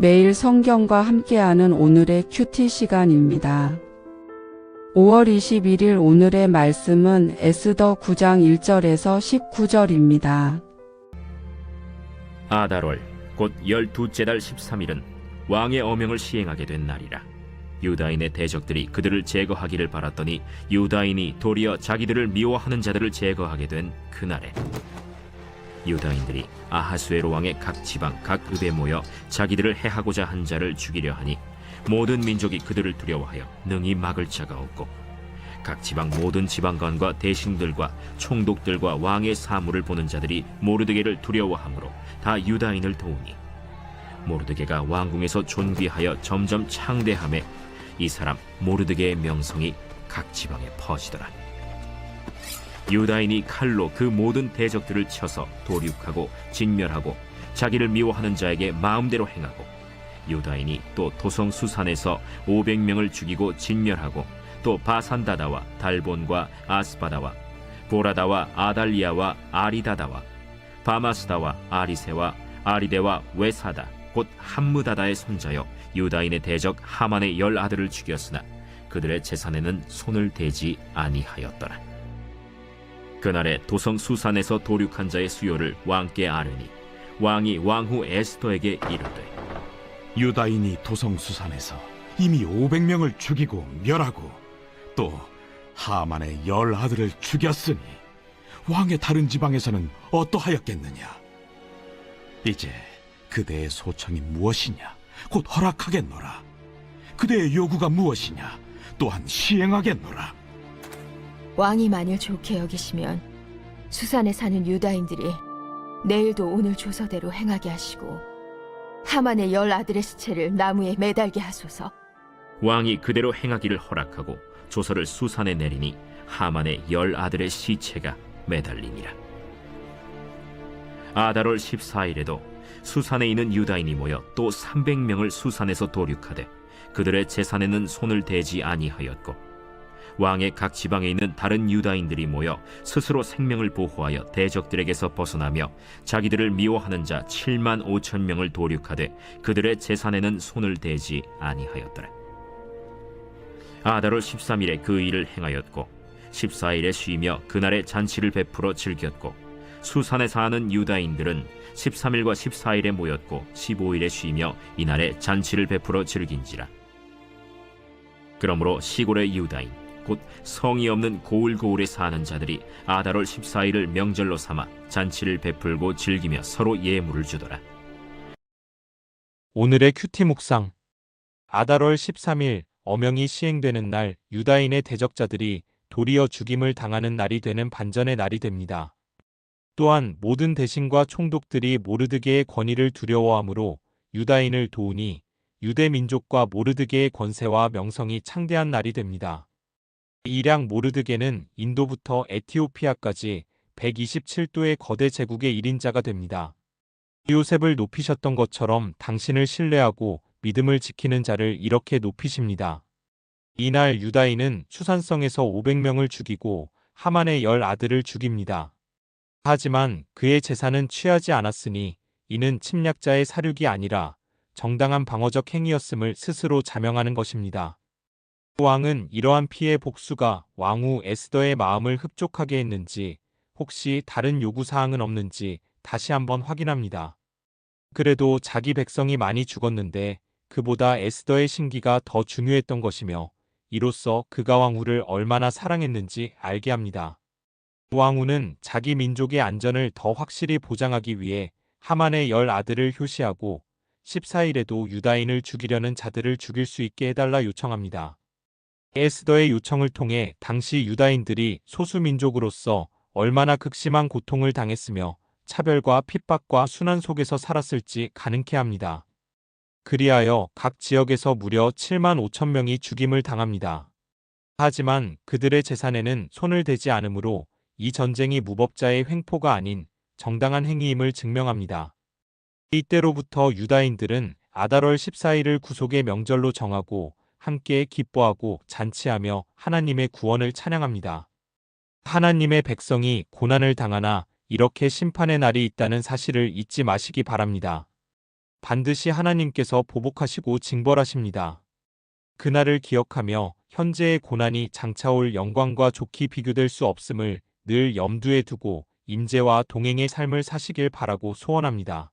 매일 성경과 함께하는 오늘의 큐티 시간입니다. 5월 21일 오늘의 말씀은 에스더 9장 1절에서 19절입니다. 아달월 곧 열두째 달 13일은 왕의 어명을 시행하게 된 날이라 유다인의 대적들이 그들을 제거하기를 바랐더니 유다인이 도리어 자기들을 미워하는 자들을 제거하게 된 그날에 유다인들이 아하수에로 왕의 각 지방 각 읍에 모여 자기들을 해하고자 한 자를 죽이려 하니 모든 민족이 그들을 두려워하여 능히 막을 자가 없고 각 지방 모든 지방관과 대신들과 총독들과 왕의 사물을 보는 자들이 모르드게를 두려워하므로 다 유다인을 도우니 모르드게가 왕궁에서 존귀하여 점점 창대함에 이 사람 모르드게의 명성이 각 지방에 퍼지더라. 유다인이 칼로 그 모든 대적들을 쳐서 도륙하고 진멸하고 자기를 미워하는 자에게 마음대로 행하고 유다인이 또 도성 수산에서 500명을 죽이고 진멸하고 또 바산다다와 달본과 아스바다와 보라다와 아달리아와 아리다다와 바마스다와 아리세와 아리데와 외사다 곧 함무다다의 손자여 유다인의 대적 하만의 열 아들을 죽였으나 그들의 재산에는 손을 대지 아니하였더라. 그날에 도성 수산에서 도륙한 자의 수요를 왕께 아뢰니 왕이 왕후 에스더에게 이르되 유다인이 도성 수산에서 이미 500명을 죽이고 멸하고 또 하만의 열 아들을 죽였으니 왕의 다른 지방에서는 어떠하였겠느냐? 이제 그대의 소청이 무엇이냐? 곧 허락하겠노라. 그대의 요구가 무엇이냐? 또한 시행하겠노라 왕이 만일 좋게 여기시면 수산에 사는 유다인들이 내일도 오늘 조서대로 행하게 하시고 하만의 열 아들의 시체를 나무에 매달게 하소서. 왕이 그대로 행하기를 허락하고 조서를 수산에 내리니 하만의 열 아들의 시체가 매달리니라. 아달월 14일에도 수산에 있는 유다인이 모여 또 300명을 수산에서 도륙하되 그들의 재산에는 손을 대지 아니하였고 왕의 각 지방에 있는 다른 유다인들이 모여 스스로 생명을 보호하여 대적들에게서 벗어나며 자기들을 미워하는 자 7만 5천 명을 도륙하되 그들의 재산에는 손을 대지 아니하였더라. 아달월 13일에 그 일을 행하였고 14일에 쉬며 그날의 잔치를 베풀어 즐겼고 수산에 사는 유다인들은 13일과 14일에 모였고 15일에 쉬며 이날에 잔치를 베풀어 즐긴지라. 그러므로 시골의 유다인 곧 성이 없는 고을고을에 사는 자들이 아달월 14일을 명절로 삼아 잔치를 베풀고 즐기며 서로 예물을 주더라. 오늘의 큐티 묵상 아달월 13일 어명이 시행되는 날 유다인의 대적자들이 도리어 죽임을 당하는 날이 되는 반전의 날이 됩니다. 또한 모든 대신과 총독들이 모르드게의 권위를 두려워하므로 유다인을 도우니 유대 민족과 모르드게의 권세와 명성이 창대한 날이 됩니다. 이량 모르드게는 인도부터 에티오피아까지 127도의 거대 제국의 1인자가 됩니다. 요셉을 높이셨던 것처럼 당신을 신뢰하고 믿음을 지키는 자를 이렇게 높이십니다. 이날 유다인은 추산성에서 500명을 죽이고 하만의 열 아들을 죽입니다. 하지만 그의 재산은 취하지 않았으니 이는 침략자의 사륙이 아니라 정당한 방어적 행위였음을 스스로 자명하는 것입니다. 왕은 이러한 피해 복수가 왕후 에스더의 마음을 흡족하게 했는지 혹시 다른 요구사항은 없는지 다시 한번 확인합니다. 그래도 자기 백성이 많이 죽었는데 그보다 에스더의 신기가 더 중요했던 것이며 이로써 그가 왕후를 얼마나 사랑했는지 알게 합니다. 왕후는 자기 민족의 안전을 더 확실히 보장하기 위해 하만의 열 아들을 효시하고 14일에도 유다인을 죽이려는 자들을 죽일 수 있게 해달라 요청합니다. 에스더의 요청을 통해 당시 유다인들이 소수민족으로서 얼마나 극심한 고통을 당했으며 차별과 핍박과 순환 속에서 살았을지 가능케 합니다. 그리하여 각 지역에서 무려 7만 5천 명이 죽임을 당합니다. 하지만 그들의 재산에는 손을 대지 않으므로 이 전쟁이 무법자의 횡포가 아닌 정당한 행위임을 증명합니다. 이때로부터 유다인들은 아달월 14일을 구속의 명절로 정하고 함께 기뻐하고 잔치하며 하나님의 구원을 찬양합니다. 하나님의 백성이 고난을 당하나 이렇게 심판의 날이 있다는 사실을 잊지 마시기 바랍니다. 반드시 하나님께서 보복하시고 징벌하십니다. 그날을 기억하며 현재의 고난이 장차올 영광과 좋게 비교될 수 없음을 늘 염두에 두고 임재와 동행의 삶을 사시길 바라고 소원합니다.